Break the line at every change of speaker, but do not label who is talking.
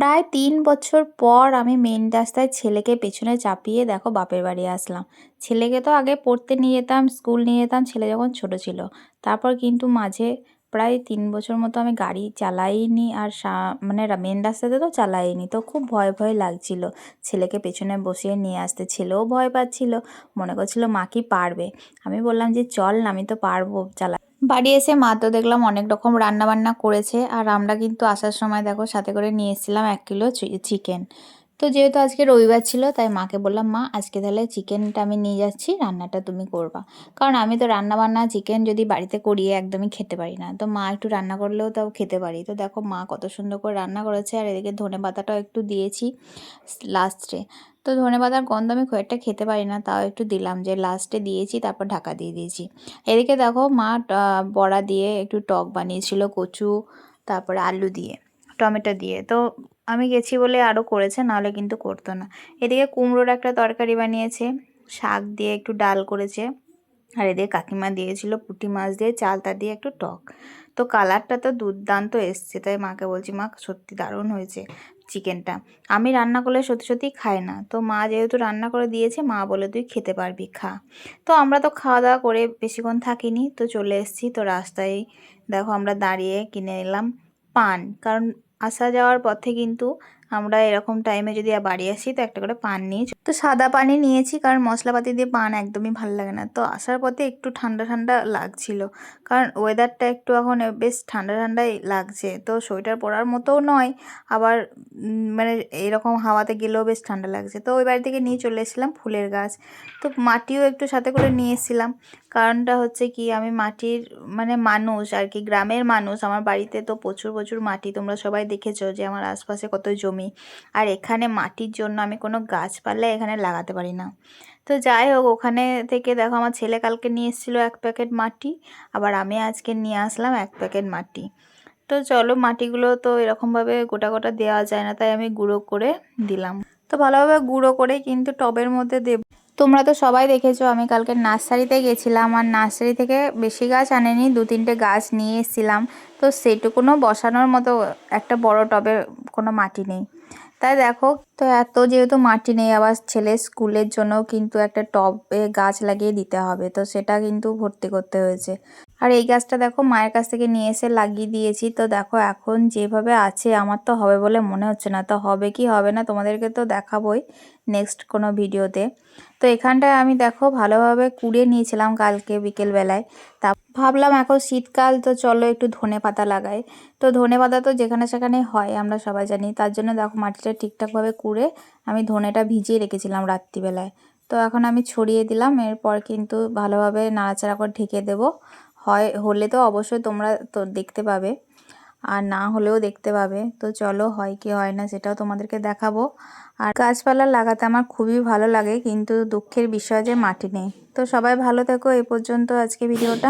প্রায় তিন বছর পর আমি মেন রাস্তায় ছেলেকে পেছনে চাপিয়ে দেখো বাপের বাড়ি আসলাম। ছেলেকে তো আগে পড়তে নিয়ে যেতাম স্কুল নিয়ে যেতাম, ছেলে যখন ছোট ছিল। তারপর কিন্তু মাঝে প্রায় তিন বছর মতো আমি গাড়ি চালাইনি আর মানে মেন রাস্তাতে তো চালাইনি। তো খুব ভয় ভয় লাগছিল। ছেলেকে পেছনে বসিয়ে নিয়ে আসতে। ছেলেও ভয় পাচ্ছিল। মনে করছিল, মা কি পারবে? আমি বললাম যে, চল না, আমি তো পারব চালা বাড়ি এসে মা তো দেখলাম অনেক রকম রান্না বান্না করেছে, আর আমরা কিন্তু আসার সময় দেখো সাথে করে নিয়ে এসেছিলাম এক কিলো চিকেন। তো যেহেতু আজকে রবিবার ছিল, তাই মাকে বললাম, মা, আজকে তাহলে চিকেনটা আমি নিয়ে যাচ্ছি, রান্নাটা তুমি করবা। কারণ আমি তো রান্না বান্না চিকেন যদি বাড়িতে করিয়ে একদমই খেতে পারি না। তো মা একটু রান্না করলেও তাও খেতে পারি। তো দেখো মা কত সুন্দর করে রান্না করেছে, আর এদিকে ধনে পাতাটাও একটু দিয়েছি লাস্টে। তো ধনে পাতার গন্ধ আমি খুব একটা খেতে পারি না, তাও একটু দিলাম যে লাস্টে দিয়েছি, তারপর ঢাকা দিয়ে দিয়েছি। এদিকে দেখো মা বড়া দিয়ে একটু টক বানিয়েছিল, কচু, তারপরে আলু দিয়ে, টমেটো দিয়ে। তো আমি গেছি বলে আরও করেছে, নাহলে কিন্তু করতো না। এদিকে কুমড়োর একটা তরকারি বানিয়েছে, শাক দিয়ে একটু ডাল করেছে, আর এদিকে কাকিমা দিয়েছিল পুঁটি মাছ দিয়ে, চালতা দিয়ে একটু টক। তো কালারটা তো দুর্দান্ত এসছে, তাই মাকে বলছি, মা, সত্যি দারুণ হয়েছে চিকেনটা। আমি রান্না করলে সত্যি সত্যি খাই না। তো মা যেহেতু রান্না করে দিয়েছে, মা বলে, তুই খেতে পারবি, খা। তো আমরা তো খাওয়া দাওয়া করে বেশিক্ষণ থাকিনি, তো চলে এসেছি। তো রাস্তায় দেখো আমরা দাঁড়িয়ে কিনে নিলাম পান, কারণ আসা যাওয়ার পথে কিন্তু আমরা এরকম টাইমে যদি বাড়ি আসি, তো একটা করে পান নিয়ে তো সাদা পানি নিয়েছি, কারণ মশলাপাতি দিয়ে পান একদমই ভালো লাগে না। তো আসার পথে একটু ঠান্ডা ঠান্ডা লাগছিল। কারণ ওয়েদারটা একটু এখন বেশ ঠান্ডা ঠান্ডাই লাগছে। তো সোয়েটার পরার মতোও নয়, আবার মানে এরকম হাওয়াতে গেলেও বেশ ঠান্ডা লাগছে। তো ওই বাড়ি থেকে নিয়ে চলে এসেছিলাম ফুলের গাছ। তো মাটিও একটু সাথে করে নিয়ে এসেছিলাম। কারণটা হচ্ছে কি, আমি মাটির মানে মানুষ আর কি, গ্রামের মানুষ। আমার বাড়িতে তো প্রচুর প্রচুর মাটি, তোমরা সবাই দেখেছ যে আমার আশপাশে কত জমি আর এখানে মাটির জন্য আমি কোনো গাছপালা এখানে লাগাতে পারি না। তো যাই হোক, ওখানে থেকে দেখো আমার ছেলে কালকে নিয়ে এসেছিল এক প্যাকেট মাটি, আবার আমি আজকে নিয়ে আসলাম এক প্যাকেট মাটি। তো চলো, মাটিগুলো তো এরকমভাবে গোটা গোটা দেওয়া যায় না, তাই আমি গুঁড়ো করে দিলাম। তো ভালোভাবে গুঁড়ো করে কিন্তু টবের মধ্যে দেব। তোমরা তো সবাই দেখেছ, আমি কালকে নার্সারিতে গেছিলাম, আর নার্সারি থেকে বেশি গাছ আনেনি, দু তিনটে গাছ নিয়ে এসেছিলাম। তো সেটুকুনও বসানোর মতো একটা বড় টবে কোনো মাটি নেই। তাই দেখো তো এত যেহেতু মাটি নেই, আবার ছেলে স্কুলের জন্য কিন্তু একটা টবে গাছ লাগিয়ে দিতে হবে, তো সেটা কিন্তু ভর্তি করতে হয়েছে। আর এই গাছটা দেখো মায়ের কাছ থেকে নিয়ে এসে লাগিয়ে দিয়েছি, তো দেখো এখন যেভাবে আছে, আমার তো হবে বলে মনে হচ্ছে না। তো হবে কি হবে না তোমাদেরকে তো দেখাবই নেক্সট কোনো ভিডিওতে। তো এখানটায় আমি দেখো ভালোভাবে কুড়িয়ে নিয়েছিলাম কালকে বিকেলবেলায়। তা ভাবলাম এখন শীতকাল, তো চলো একটু ধনে পাতা লাগাই। তো ধনে পাতা তো যেখানে সেখানে হয়, আমরা সবাই জানি। তার জন্য দেখো মাটিটা ঠিকঠাকভাবে কুড়ে আমি ধনেটা ভিজিয়ে রেখেছিলাম রাত্রিবেলায়। তো এখন আমি ছড়িয়ে দিলাম, এরপর কিন্তু ভালোভাবে নাড়াচাড়া করে ঢেকে দেবো। হয়, হলে তো অবশ্যই তোমরা তো দেখতে পাবে, আর না হলেও দেখতে পাবে। তো চলো, হয় কি হয় না সেটাও তোমাদেরকে দেখাবো। আর গাছপালা লাগাতে আমার খুবই ভালো লাগে, কিন্তু দুঃখের বিষয় যে মাটি নেই। তো সবাই ভালো থেকো, এ পর্যন্ত আজকে ভিডিওটা।